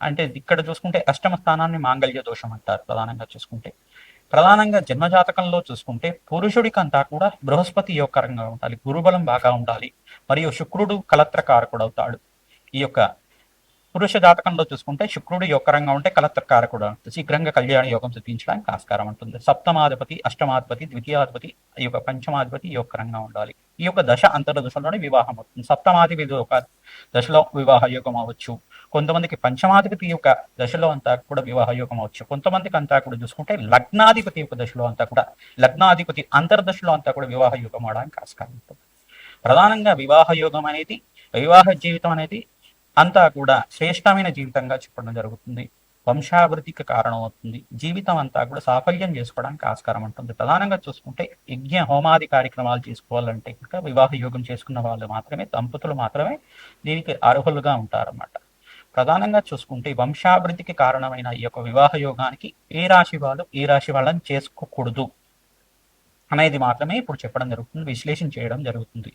అంటే ఇక్కడ చూసుకుంటే అష్టమ స్థానాన్ని మాంగళ్య దోషం అంటారు ప్రధానంగా చూసుకుంటే. ప్రధానంగా జన్మజాతకంలో చూసుకుంటే పురుషుడికంతా కూడా బృహస్పతి యోగకరంగా ఉండాలి గురుబలం బాగా ఉండాలి మరియు శుక్రుడు కలత్రకారకుడు అవుతాడు ఈ యొక్క పురుష జాతకంలో చూసుకుంటే శుక్రుడు యొక్కరంగా ఉంటే కలత్రకారకుడు శీఘ్రంగా కళ్యాణ యోగం సిద్ధించడానికి ఆస్కారం ఉంటుంది. సప్తమాధిపతి అష్టమాధిపతి ద్వితీయాధిపతి ఈ యొక్క పంచమాధిపతి యొక్కరంగా ఉండాలి. ఈ యొక్క దశ అంతర దశలోనే వివాహం అవుతుంది. సప్తమాధిపతి ఒక దశలో వివాహ యోగం అవ్వచ్చు. కొంతమందికి పంచమాధిపతి యొక్క దశలో అంతా కూడా వివాహ యోగం అవచ్చు. కొంతమందికి అంతా కూడా చూసుకుంటే లగ్నాధిపతి యొక్క దశలో అంతా కూడా లగ్నాధిపతి అంతర్దశలో అంతా కూడా వివాహ యోగం అవడానికి ఆస్కారం ఉంటుంది. ప్రధానంగా వివాహ యోగం అనేది వివాహ జీవితం అనేది అంతా కూడా శ్రేష్టమైన జీవితంగా చెప్పడం జరుగుతుంది. వంశాభివృద్ధికి కారణం అవుతుంది జీవితం అంతా కూడా సాఫల్యం చేసుకోవడానికి ఆస్కారం ఉంటుంది. ప్రధానంగా చూసుకుంటే యజ్ఞ హోమాది కార్యక్రమాలు చేసుకోవాలంటే ఇంకా వివాహ యోగం చేసుకున్న వాళ్ళు మాత్రమే దంపతులు మాత్రమే దీనికి అర్హులుగా ఉంటారన్నమాట. ప్రధానంగా చూసుకుంటే వంశాభివృద్ధికి కారణమైన ఈ యొక్క వివాహ యోగానికి ఏ రాశి వాళ్ళు ఏ రాశి వాళ్ళని చేసుకోకూడదు అనేది మాత్రమే ఇప్పుడు చెప్పడం జరుగుతుంది విశ్లేషణ చేయడం జరుగుతుంది.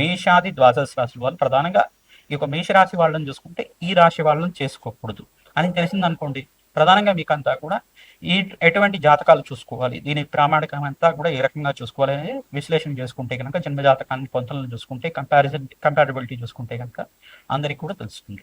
మేషాది ద్వాదశ రాశి వాళ్ళు ప్రధానంగా ఈ యొక్క మేషరాశి వాళ్ళని చూసుకుంటే ఈ రాశి వాళ్ళని చేసుకోకూడదు అని తెలిసింది అనుకోండి ప్రధానంగా మీకు అంతా కూడా ఈ ఎటువంటి జాతకాలు చూసుకోవాలి దీని ప్రామాణికం అంతా కూడా ఏ రకంగా చూసుకోవాలి అనేది విశ్లేషణ చేసుకుంటే కనుక జన్మ జాతకాన్ని పొంతలను చూసుకుంటే కంపారిజన్ కంపాటబిలిటీ చూసుకుంటే కనుక అందరికి కూడా తెలుస్తుంది.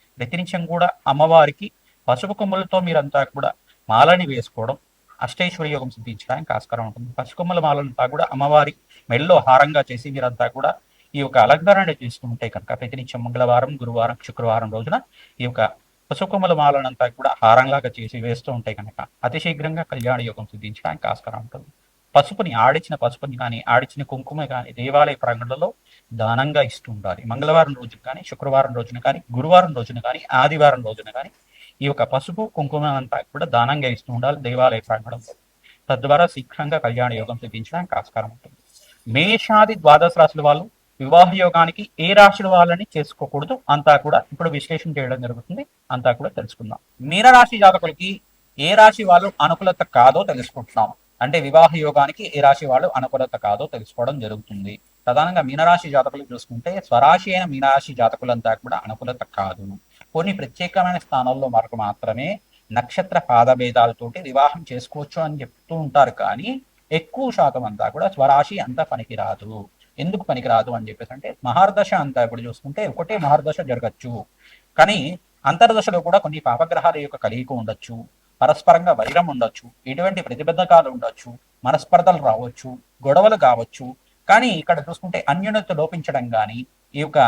వ్యతిరించం కూడా అమ్మవారికి పసుపు కొమ్ములతో మీరంతా కూడా మాలని వేసుకోవడం అష్టైశ్వర యోగం సిద్ధించడానికి ఆస్కారం ఉంటుంది. పసుకొమ్మల మాలంతా కూడా అమ్మవారి మెల్లో హారంగా చేసి మీరంతా కూడా ఈ యొక్క అలంకరణ చేసుకుంటే కనుక ప్రతినిత్యం మంగళవారం గురువారం శుక్రవారం రోజున ఈ యొక్క పసుకొమ్మల మాలనంతా కూడా హారంలాగా చేసి వేస్తూ ఉంటే కనుక అతి శీఘ్రంగా కళ్యాణ యోగం సిద్ధించడానికి ఆస్కారం ఉంటుంది. పసుపుని ఆడిచిన పసుపుని కానీ ఆడిచిన కుంకుమ కానీ దేవాలయ ప్రాంగణంలో దానంగా ఇస్తూ ఉండాలి. మంగళవారం రోజున కానీ శుక్రవారం రోజున కానీ గురువారం రోజున కానీ ఆదివారం రోజున కానీ ఈ యొక్క పసుపు కుంకుమ అంతా కూడా దానంగా ఇస్తూ ఉండాలి దేవాలయ ప్రాంగణంలో. తద్వారా శీఘ్రంగా కళ్యాణ యోగం సిద్ధించడానికి ఆస్కారం ఉంటుంది. మేషాది ద్వాదశ రాశుల వాళ్ళు వివాహ యోగానికి ఏ రాశుల వాళ్ళని చేసుకోకూడదు అంతా కూడా ఇప్పుడు విశ్లేషణ చేయడం జరుగుతుంది. అంతా కూడా తెలుసుకుందాం. మీనరాశి జాతకులకి ఏ రాశి వాళ్ళు అనుకూలత కాదో తెలుసుకుంటున్నాం. అంటే వివాహ యోగానికి ఏ రాశి వాళ్ళు అనుకూలత కాదో తెలుసుకోవడం జరుగుతుంది. ప్రధానంగా మీనరాశి జాతకులు చూసుకుంటే స్వరాశి అయిన మీనరాశి జాతకులంతా కూడా అనుకూలత కాదు. కొన్ని ప్రత్యేకమైన స్థానాల్లో మనకు మాత్రమే నక్షత్ర పాదభేదాలతోటి వివాహం చేసుకోవచ్చు అని చెప్తూ ఉంటారు కానీ ఎక్కువ శాతం అంతా కూడా స్వరాశి అంతా పనికిరాదు. ఎందుకు పనికిరాదు అని చెప్పేసి అంటే మహార్దశ అంతా ఇప్పుడు చూసుకుంటే ఒకటే మహార్దశ జరగచ్చు. కానీ అంతర్దశలో కూడా కొన్ని పాపగ్రహాల యొక్క కలిగి ఉండొచ్చు. పరస్పరంగా వైరం ఉండొచ్చు ఎటువంటి ప్రతిబద్ధకాలు ఉండొచ్చు మనస్పర్ధలు రావచ్చు గొడవలు కావచ్చు. కానీ ఇక్కడ చూసుకుంటే అన్యోన్యత లోపించడం కానీ ఈ యొక్క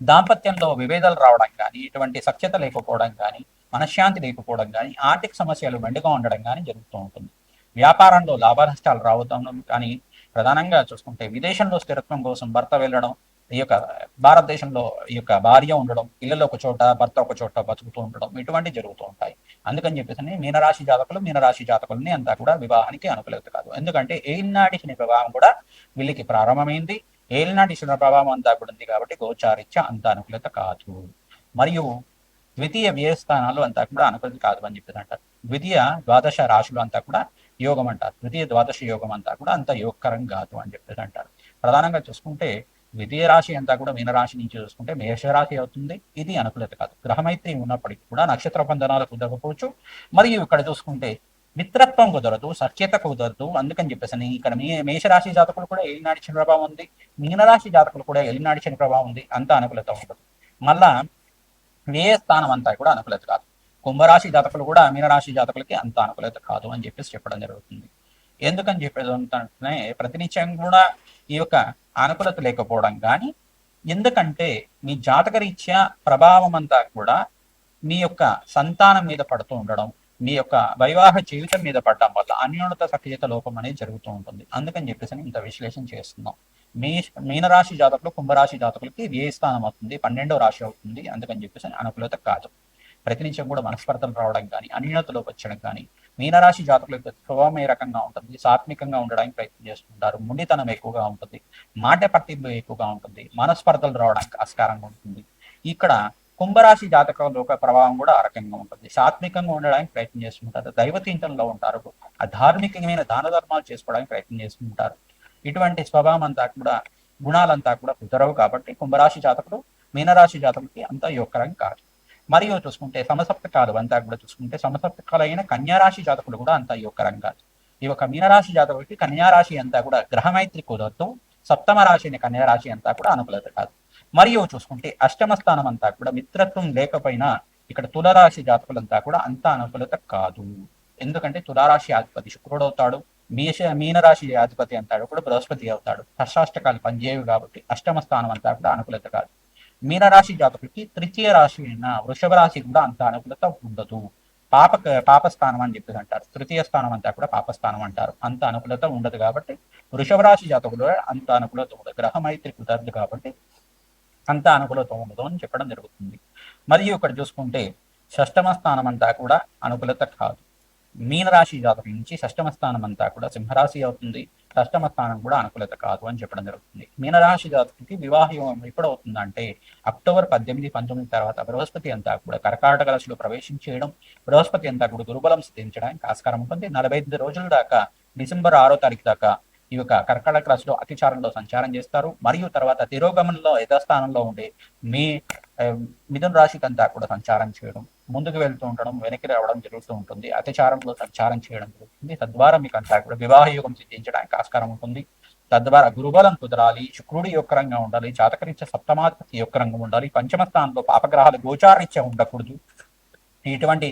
దాంపత్యంలో విభేదాలు రావడం కానీ ఇటువంటి సఖ్యత లేకపోవడం కానీ మనశ్శాంతి లేకపోవడం కానీ ఆర్థిక సమస్యలు మెండుగా ఉండడం కానీ జరుగుతూ ఉంటుంది. వ్యాపారంలో లాభ నష్టాలు రావడం కానీ ప్రధానంగా చూసుకుంటే విదేశంలో స్థిరత్వం కోసం భర్త వెళ్ళడం ఈ యొక్క భారతదేశంలో ఈ యొక్క భార్య ఉండడం ఇళ్ళలో ఒక చోట భర్త ఒక చోట బతుకుతూ ఉండడం ఇటువంటి జరుగుతూ ఉంటాయి. అందుకని చెప్పేసి మీనరాశి జాతకులు మీనరాశి జాతకులని అంతా కూడా వివాహానికి అనుకూలత కాదు. ఎందుకంటే ఏలినాటి శని ప్రభావం కూడా వీళ్ళకి ప్రారంభమైంది. ఏలినాటి శని ప్రభావం అంతా కూడా ఉంది కాబట్టి గోచారిత్య అంత అనుకూలత కాదు. మరియు ద్వితీయ వ్యయస్థానాలు అంతా కూడా అనుకూలత కాదు అని చెప్పేసి అంటారు ద్వితీయ ద్వాదశ రాశులు అంతా కూడా యోగం అంటారు ద్వితీయ ద్వాదశ యోగం అంతా కూడా అంత యోగకరం కాదు అని చెప్పేసి అంటారు ప్రధానంగా చూసుకుంటే ద్వితీయ రాశి అంతా కూడా మీనరాశి నుంచి చూసుకుంటే మేషరాశి అవుతుంది. ఇది అనుకూలత కాదు. గ్రహమైత్రి ఉన్నప్పటికీ కూడా నక్షత్ర బంధనాలు కుదరకపోవచ్చు మరియు ఇక్కడ చూసుకుంటే మిత్రత్వం కుదరదు సఖ్యత కుదరదు. అందుకని చెప్పేసి ఇక్కడ మీ మేషరాశి జాతకులు కూడా ఎలినాడి శని ప్రభావం ఉంది. మీనరాశి జాతకులు కూడా ఎలినాడి శని ప్రభావం ఉంది. అంత అనుకూలత ఉంటుంది మళ్ళా వ్యయ స్థానం అంతా కూడా అనుకూలత కాదు. కుంభరాశి జాతకులు కూడా మీనరాశి జాతకులకి అంత అనుకూలత కాదు అని చెప్పేసి చెప్పడం జరుగుతుంది. ఎందుకని చెప్పేది అంటే ప్రతినిత్యం కూడా ఈ యొక్క అనుకూలత లేకపోవడం కానీ ఎందుకంటే మీ జాతకరీత్యా ప్రభావం అంతా కూడా మీ యొక్క సంతానం మీద పడుతూ ఉండడం మీ యొక్క వైవాహ జీవితం మీద పడడం వల్ల అన్యోన్నత సఖ్యత లోపం అనేది జరుగుతూ ఉంటుంది. అందుకని చెప్పేసి ఇంత విశ్లేషణ చేస్తున్నాం. మీ మీనరాశి జాతకులు కుంభరాశి జాతకులకి ఏ స్థానం అవుతుంది? పన్నెండో రాశి అవుతుంది. అందుకని చెప్పేసి అనుకూలత కాదు. ప్రతినిత్యం కూడా మనస్పర్ధలు రావడం కానీ అన్యోన్నతలోకి వచ్చడం కానీ మీనరాశి జాతకుల యొక్క స్వభావం ఏ రకంగా ఉంటుంది? సాత్వికంగా ఉండడానికి ప్రయత్నం చేస్తుంటారు. మునితనం ఎక్కువగా ఉంటుంది. మాట పట్టింపు ఎక్కువగా ఉంటుంది. మనస్పర్ధలు రావడానికి ఆస్కారంగా ఉంటుంది. ఇక్కడ కుంభరాశి జాతకంలో ఒక ప్రభావం కూడా ఆ రకంగా ఉంటుంది. సాత్వికంగా ఉండడానికి ప్రయత్నం చేస్తుంటారు. దైవతీంతంలో ఉంటారు. ఆ ధార్మికమైన దాన ధర్మాలు చేసుకోవడానికి ప్రయత్నం చేస్తుంటారు. ఇటువంటి స్వభావం అంతా కూడా గుణాలంతా కూడా కుదరవు కాబట్టి కుంభరాశి జాతకుడు మీనరాశి జాతకుడికి అంత యోగకరం కాదు. మరియు చూసుకుంటే సమసప్తకాలు అంతా కూడా చూసుకుంటే సమసప్తకాలైన కన్యారాశి జాతకులు కూడా అంతా ఈ యొక్క రంగాలు. ఈ యొక్క మీనరాశి జాతకుడికి కన్యారాశి అంతా కూడా గ్రహమైత్రి కుదరదు సప్తమ రాశి అయిన కన్యారాశి అంతా కూడా అనుకూలత కాదు. మరియు చూసుకుంటే అష్టమ స్థానం అంతా కూడా మిత్రత్వం లేకపోయినా ఇక్కడ తులరాశి జాతకులంతా కూడా అంత అనుకూలత కాదు. ఎందుకంటే తులారాశి అధిపతి శుక్రుడు అవుతాడు మీష మీనరాశి అధిపతి అంతాడు కూడా బృహస్పతి అవుతాడు. షష్టాష్టకాలు పనిచేయవు కాబట్టి అష్టమ స్థానం అంతా కూడా అనుకూలత కాదు. మీనరాశి జాతకులకి తృతీయ రాశి అయిన వృషభ రాశి కూడా అంత అనుకూలత ఉండదు. పాప పాపస్థానం అని చెప్పేసి అంటారు. తృతీయ స్థానం అంతా కూడా పాపస్థానం అంటారు. అంత అనుకూలత ఉండదు కాబట్టి వృషభ రాశి జాతకులు అంత అనుకూలత ఉండదు. గ్రహ మైత్రి కుదరదు కాబట్టి అంత అనుకూలత ఉండదు అని చెప్పడం జరుగుతుంది. మరియు ఇక్కడ చూసుకుంటే షష్టమ స్థానం అంతా కూడా అనుకూలత కాదు. మీనరాశి జాతకం నుంచి షష్టమ స్థానం అంతా కూడా సింహరాశి అవుతుంది. షష్టమ స్థానం కూడా అనుకూలత కాదు అని చెప్పడం జరుగుతుంది. మీనరాశి జాతకుడికి వివాహం ఎప్పుడు అవుతుందంటే అక్టోబర్ పద్దెనిమిది పంతొమ్మిది తర్వాత బృహస్పతి అంతా కూడా కర్కాటక రాశిలో ప్రవేశించేయడం బృహస్పతి అంతా కూడా దుర్బలం సిద్ధించడానికి ఆస్కారం ఉంటుంది. నలభై ఐదు రోజుల దాకా డిసెంబర్ ఆరో తారీఖు దాకా ఈ యొక్క కర్కాటక రాశిలో అతిచారంలో సంచారం చేస్తారు. మరియు తర్వాత తిరోగమనంలో యథాస్థానంలో ఉండే మీ మిథున రాశికి అంతా కూడా సంచారం చేయడం ముందుకు వెళ్తూ ఉండడం వెనక్కి రావడం జరుగుతూ ఉంటుంది. అతిచారంలో సంచారం చేయడం జరుగుతుంది. తద్వారా మీకు అంతా కూడా వివాహ యోగం సిద్ధించడానికి ఆస్కారం ఉంటుంది. తద్వారా గురుబలం కుదరాలి శుక్రుడి యొక్క రంగం ఉండాలి జాతకరీత్య సప్తమాధిపతి యొక్కరంగా ఉండాలి పంచమ స్థానంలో పాపగ్రహాలు గోచారీత్య ఉండకూడదు. ఇటువంటి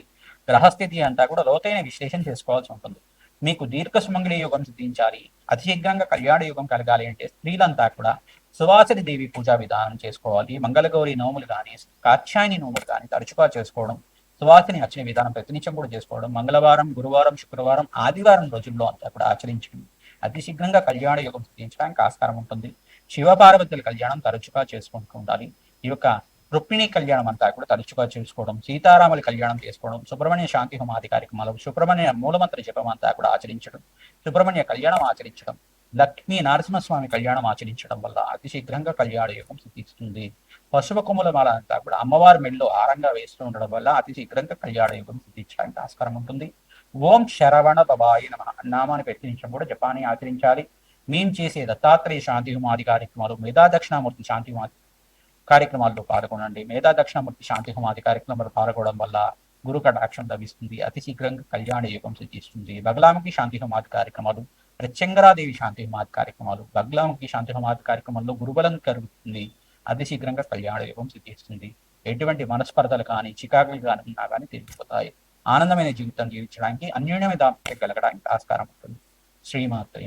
గ్రహస్థితి అంతా కూడా లోతైన విశ్లేషణ చేసుకోవాల్సి ఉంటుంది. మీకు దీర్ఘ సుమంగళి యోగం సిద్ధించాలి. అతి శీఘ్రంగా కళ్యాణ యోగం కలగాలి అంటే స్త్రీలంతా కూడా సువాసరి దేవి పూజా విధానం చేసుకోవాలి మంగళగౌరి నోములు కానీ కాత్యాయని నోములు కానీ తరచుగా చేసుకోవడం సువాసిని అర్చన విధానం ప్రతినిత్యం కూడా చేసుకోవడం మంగళవారం గురువారం శుక్రవారం ఆదివారం రోజుల్లో అంతా కూడా ఆచరించడం అతి శీఘ్రంగా కళ్యాణ యోగం సిద్ధించడానికి ఆస్కారం ఉంటుంది. శివపార్వతుల కళ్యాణం తరచుగా చేసుకుంటూ ఉండాలి. ఈ యొక్క రుక్మిణి కళ్యాణం అంతా కూడా తరచుగా చేసుకోవడం సీతారాముల కళ్యాణం చేసుకోవడం సుబ్రహ్మణ్య శాంతి హోమాది కార్యక్రమాలు సుబ్రహ్మణ్య మూలమంత్ర జపం అంతా కూడా ఆచరించడం సుబ్రహ్మణ్య కళ్యాణం ఆచరించడం లక్ష్మీ నరసింహస్వామి కళ్యాణం ఆచరించడం వల్ల అతి శీఘ్రంగా కళ్యాణ యోగం సిద్ధిస్తుంది. పశువ కొమ్ముల మాల అంతా కూడా అమ్మవారి మెళ్ళలో ఆరంగా వేస్తూ ఉండడం వల్ల అతి శీఘ్రంగా కళ్యాణ యోగం సిద్ధించడానికి ఆస్కారం ఉంటుంది. ఓం శరవణ బాబాయి నమ నామాన్ని పెట్టించడం కూడా జపాన్ని ఆచరించాలి. మేము చేసే దత్తాత్రేయ శాంతి హోమాది కార్యక్రమాలు మేధా దక్షిణామూర్తి శాంతి హోమాది కార్యక్రమాల్లో పాల్గొనండి. మేధా దక్షిణామూర్తి శాంతి హోమాది కార్యక్రమాలు పాల్గొనడం వల్ల గురు కటాక్షం లభిస్తుంది. అతి శీఘ్రంగా కళ్యాణ యుగం సిద్ధిస్తుంది. బగలాముఖి శాంతి హోమాది కార్యక్రమాలు ప్రత్యంగరాదేవి శాంతి హోమాది కార్యక్రమాలు బగలాముఖి శాంతి హోమాది కార్యక్రమంలో గురుబలం కలుగుతుంది అతి శీఘ్రంగా కళ్యాణ యోగం సిద్ధిస్తుంది. ఎటువంటి మనస్పర్ధలు కానీ చికాకులు కానీ ఉన్నా కానీ తెలిసిపోతాయి ఆనందమైన జీవితం జీవించడానికి అన్యోన్యమైన దాంపత్యం కలగడానికి ఆస్కారం ఉంటుంది. శ్రీమాత్రి